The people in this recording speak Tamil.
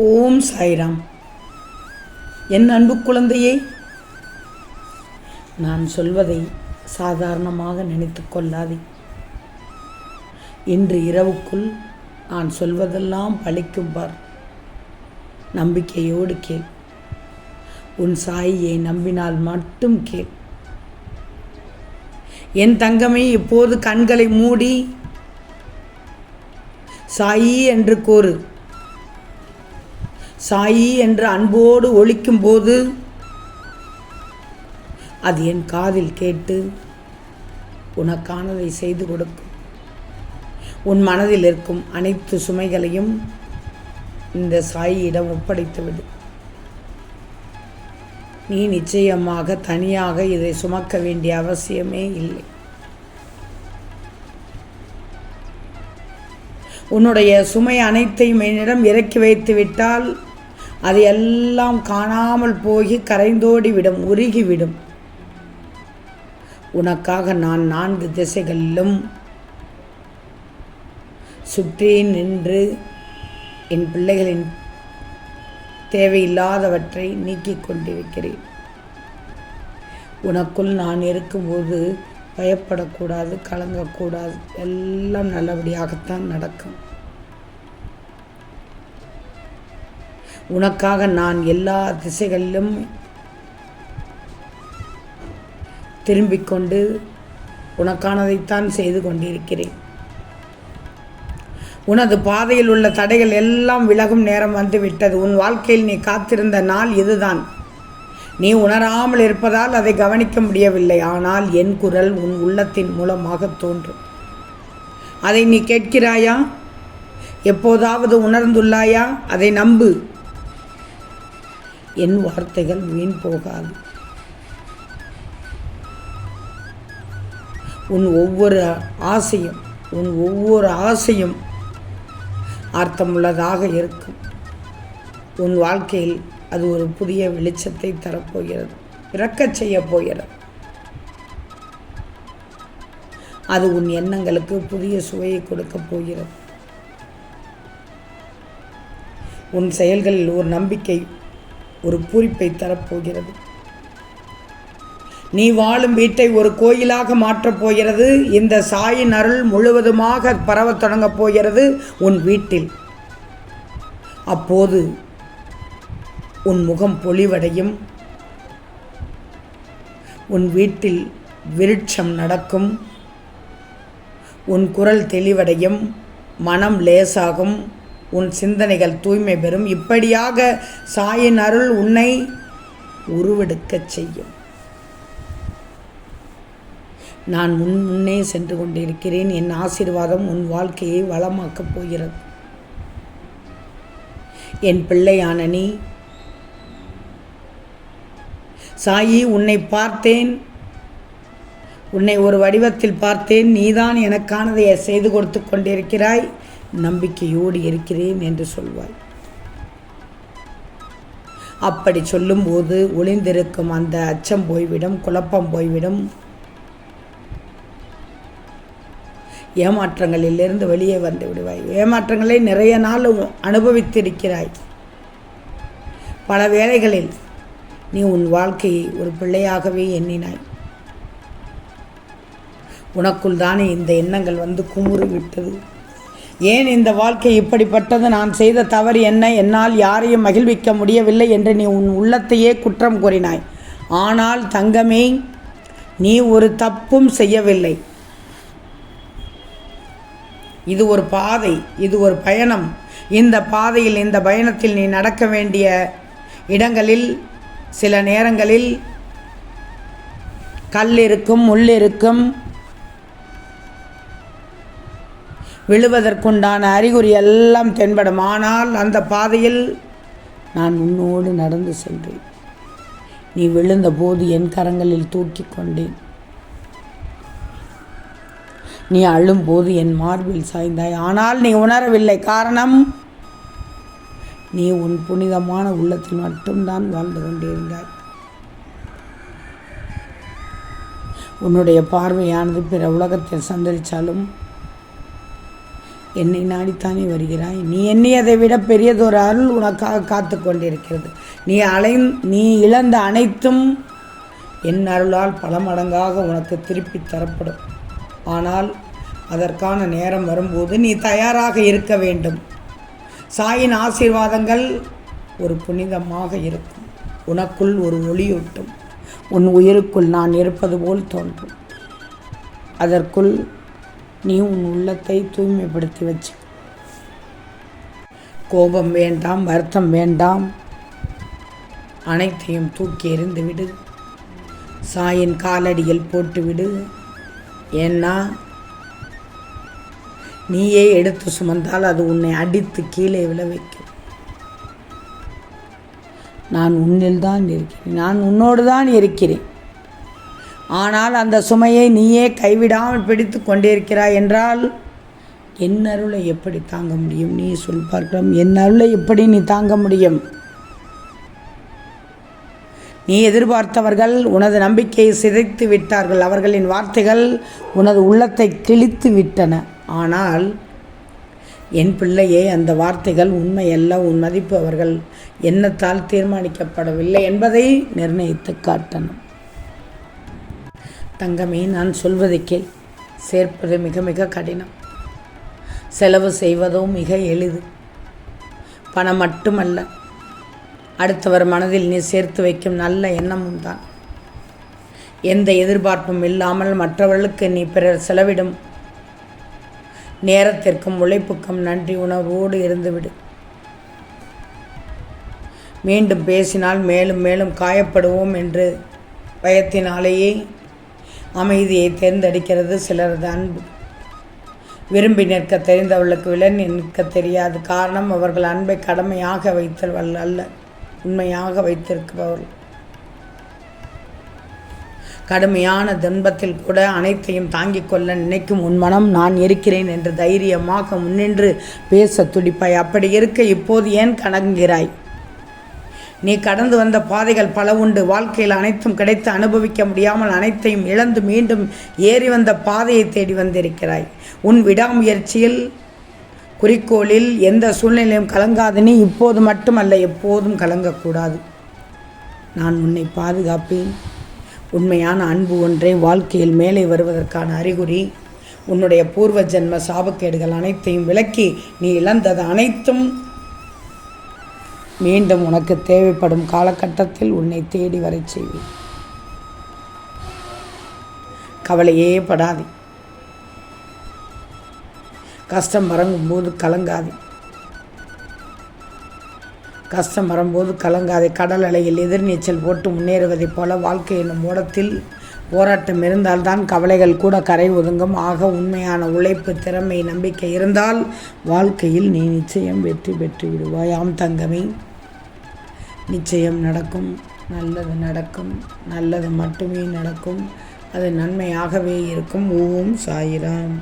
ஓம் சாய்ராம். என் அன்பு குழந்தையே நான் சொல்வதை சாதாரணமாக நினைத்து கொள்ளாதே. இன்று இரவுக்குள் நான் சொல்வதெல்லாம் பழிக்கும் பார். நம்பிக்கையோடு கேள். உன் சாயியை நம்பினால் மட்டும் கேள். என் தங்கமே இப்போது கண்களை மூடி சாயி என்று கூறு. சாயி என்று அன்போடு ஒழிக்கும் போது அது என் காதில் கேட்டு உனக்கானதை செய்து கொடுக்கும். உன் மனதில் இருக்கும் அனைத்து சுமைகளையும் இந்த சாயியிடம் ஒப்படைத்துவிடு. நீ நிச்சயமாக தனியாக இதை சுமக்க வேண்டிய அவசியமே இல்லை. உன்னுடைய சுமை அனைத்தையும் என்னிடம் இறக்கி வைத்து விட்டால் அது எல்லாம் காணாமல் போய் கரைந்தோடி விடும் உருகிவிடும் உனக்காக நான் நான்கு திசைகளிலும் சுற்றி நின்று என் பிள்ளைகளின் தேவையில்லாதவற்றை நீக்கிக் கொண்டிருக்கிறேன். உனக்குள் நான் இருக்கும்போது பயப்படக்கூடாது கலங்கக்கூடாது. எல்லாம் நல்லபடியாகத்தான் நடக்கும். உனக்காக நான் எல்லா திசைகளிலும் திரும்பிக் கொண்டு உனக்கானதைத்தான் செய்து கொண்டிருக்கிறேன். உனது பாதையில் உள்ள தடைகள் எல்லாம் விலகும் நேரம் வந்து விட்டது உன் வாழ்க்கையில் நீ காத்திருந்த நாள் இதுதான். நீ உணராமல் இருப்பதால் அதை கவனிக்க முடியவில்லை. ஆனால் என் குரல் உன் உள்ளத்தின் மூலமாக தோன்றும். அதை நீ கேட்கிறாயா? எப்போதாவது உணர்ந்துள்ளாயா? அதை நம்பு. என் வார்த்தைகள் வீண் போகாது. உன் ஒவ்வொரு ஆசையும் உன் ஒவ்வொரு ஆசையும் அர்த்தமுள்ளதாக இருக்கும். உன் வாழ்க்கையில் அது ஒரு புதிய வெளிச்சத்தை தரப்போகிறது பிறக்கச் செய்யப் போகிறது அது உன் எண்ணங்களுக்கு புதிய சுவையை கொடுக்கப் போகிறது. உன் செயல்களில் ஒரு நம்பிக்கை ஒரு பூரிப்பை தரப்போகிறது. நீ வாழும் வீட்டை ஒரு கோயிலாக மாற்றப் போகிறது. இந்த சாயின் அருள் முழுவதுமாக பரவத் தொடங்கப் போகிறது உன் வீட்டில். அப்போது உன் முகம் பொலிவடையும். உன் வீட்டில் விருட்சம் நடக்கும். உன் குரல் தெளிவடையும். மனம் லேசாகும். உன் சிந்தனைகள் தூய்மை பெறும். இப்படியாக சாயின் அருள் உன்னை உருவெடுக்கச் செய்யும். நான் முன் முன்னே சென்று கொண்டிருக்கிறேன். என் ஆசீர்வாதம் உன் வாழ்க்கையை வளமாக்கப் போகிறது. என் பிள்ளையான நீ சாயி உன்னை பார்த்தேன். உன்னை ஒரு வடிவத்தில் பார்த்தேன். நீதான் எனக்கானதை செய்து கொடுத்து கொண்டிருக்கிறாய். நம்பிக்கையோடு இருக்கிறேன் என்று சொல்வாய் அப்படி சொல்லும்போது ஒளிந்திருக்கும் அந்த அச்சம் போய்விடும் குழப்பம் போய்விடும். ஏமாற்றங்களிலிருந்து வெளியே வந்து விடுவாய். ஏமாற்றங்களை நிறைய நாள் அனுபவித்திருக்கிறாய். பல வேளைகளில் நீ உன் வாழ்க்கையை ஒரு பிள்ளையாகவே எண்ணினாய். உனக்குள் தானே இந்த எண்ணங்கள் வந்து குமுறிவிட்டது. விட்டது ஏன் இந்த வாழ்க்கை இப்படிப்பட்டது? நான் செய்த தவறு என்ன? என்னால் யாரையும் மகிழ்விக்க முடியவில்லை என்று நீ உன் உள்ளத்தையே குற்றம் கூறினாய். ஆனால் தங்கமே நீ ஒரு தப்பும் செய்யவில்லை. இது ஒரு பாதை இது ஒரு பயணம். இந்த பாதையில் இந்த பயணத்தில் நீ நடக்க வேண்டிய இடங்களில் சில நேரங்களில் கல் இருக்கும் முள் இருக்கும் விழுவதற்குண்டான அறிகுறி எல்லாம் தென்படும். ஆனால் அந்த பாதையில் நான் உன்னோடு நடந்து சென்றேன். நீ விழுந்தபோது என் கரங்களில் தூக்கி கொண்டேன். நீ அழும்போது என் மார்பில் சாய்ந்தாய். ஆனால் நீ உணரவில்லை. காரணம் நீ உன் புனிதமான உள்ளத்தில் மட்டும்தான் வாழ்ந்து கொண்டிருந்தாய். உன்னுடைய பார்வையானது பிற உலகத்தில் சந்தரித்தாலும் என்னை நாடித்தானே வருகிறாய்? நீ எண்ணியதை விட பெரியதொரு அருள் உனக்காக காத்து கொண்டிருக்கிறது. நீ அலை நீ இழந்த அனைத்தும் என் அருளால் பல மடங்காக உனக்கு திருப்பி தரப்படும். ஆனால் அதற்கான நேரம் வரும்போது நீ தயாராக இருக்க வேண்டும். சாயின் ஆசீர்வாதங்கள் ஒரு புனிதமாக இருக்கும். உனக்குள் ஒரு ஒளியூட்டும் உன் உயிருக்குள் நான் இருப்பது போல் தோன்றும். அதற்குள் நீ உன் உள்ளத்தை தூய்மைப்படுத்தி வச்சு. கோபம் வேண்டாம் வருத்தம் வேண்டாம். அனைத்தையும் தூக்கி எறிந்து விடு. சாயின் காலடியில் போட்டுவிடு ஏன்னா நீயே எடுத்து சுமந்தால் அது உன்னை அடித்து கீழே விழ நான் உன்னில் தான் இருக்கிறேன். நான் உன்னோடு தான் இருக்கிறேன். ஆனால் அந்த சுமையை நீயே கைவிடாமல் பிடித்து கொண்டிருக்கிறாய் என்றால் என் அருளை எப்படி தாங்க முடியும்? நீ சொல் பார்க்கலாம். என் அருளை எப்படி நீ தாங்க முடியும்? நீ எதிர்பார்த்தவர்கள் உனது நம்பிக்கையை சிதைத்து விட்டார்கள். அவர்களின் வார்த்தைகள் உனது உள்ளத்தை கிழித்து விட்டன. ஆனால் என் பிள்ளையே அந்த வார்த்தைகள் உண்மையல்ல. உன் மதிப்பு அவர்கள் எண்ணத்தால் தீர்மானிக்கப்படவில்லை என்பதை நிர்ணயித்து காட்டணும். தங்கமே நான் சொல்வதை கேள். சேர்ப்பது மிக மிக கடினம். செலவு செய்வதோ மிக எளிது. பணம் மட்டுமல்ல அடுத்தவர் மனதில் நீ சேர்த்து வைக்கும் நல்ல எண்ணமும் தான். எந்த எதிர்பார்ப்பும் இல்லாமல் மற்றவர்களுக்கு நீ பிறர் செலவிடும். நேரத்திற்கும் உழைப்புக்கும் நன்றி உணர்வோடு இருந்துவிடு. மீண்டும் பேசினால் மேலும் மேலும் காயப்படுவோம் என்று பயத்தினாலேயே அமைதியை தேர்ந்தெடுக்கிறது சிலரது அன்பு விரும்பி நிற்க தெரிந்தவர்களுக்கு விலன் நிற்க தெரியாது. காரணம் அவர்கள் அன்பை கடமையாக வைத்தவர்கள் அல்ல உண்மையாக வைத்திருப்பவர்கள் கடுமையான துன்பத்தில் கூட அனைத்தையும் தாங்கிக் கொள்ள நினைக்கும் உன் மனம் நான் இருக்கிறேன் என்று தைரியமாக முன்னின்று பேச துடிப்பாய். அப்படி இருக்க இப்போது ஏன் கணங்குகிறாய் நீ கடந்து வந்த பாதைகள் பல உண்டு. வாழ்க்கையில் அனைத்தும் கிடைத்து அனுபவிக்க முடியாமல் அனைத்தையும் இழந்து மீண்டும் ஏறி வந்த பாதையை தேடி வந்திருக்கிறாய். உன் விடாமுயற்சியில் குறிக்கோளில் எந்த சூழ்நிலையும் கலங்காது. நீ இப்போது மட்டுமல்ல எப்போதும் கலங்கக்கூடாது. நான் உன்னை பாதுகாப்பேன். உண்மையான அன்பு ஒன்றே வாழ்க்கையில் மேலே வருவதற்கான அறிகுறி. உன்னுடைய பூர்வ ஜென்ம சாபக்கேடுகள் அனைத்தையும் விலக்கி நீ இழந்தது அனைத்தும் மீண்டும் உனக்கு தேவைப்படும் காலகட்டத்தில் உன்னை தேடி வரச் செய்வேன். கவலையே படாதே. கஷ்டம் வரங்கும்போது கலங்காதே. கஷ்டம் வரும்போது கலங்காதே. கடல் அலையில் எதிர்நீச்சல் போட்டு முன்னேறுவதைப் போல வாழ்க்கை என்னும் ஓடத்தில் போராட்டம் இருந்தால்தான் கவலைகள் கூட கரை ஒதுங்கும். ஆக உண்மையான உழைப்பு திறமை நம்பிக்கை இருந்தால் வாழ்க்கையில் நீ நிச்சயம் வெற்றி பெற்று விடுவாயாம் தங்கமே நிச்சயம் நடக்கும். நல்லது நடக்கும். நல்லது மட்டுமே நடக்கும். அது நன்மையாகவே இருக்கும். ஓம் சாயிராம்.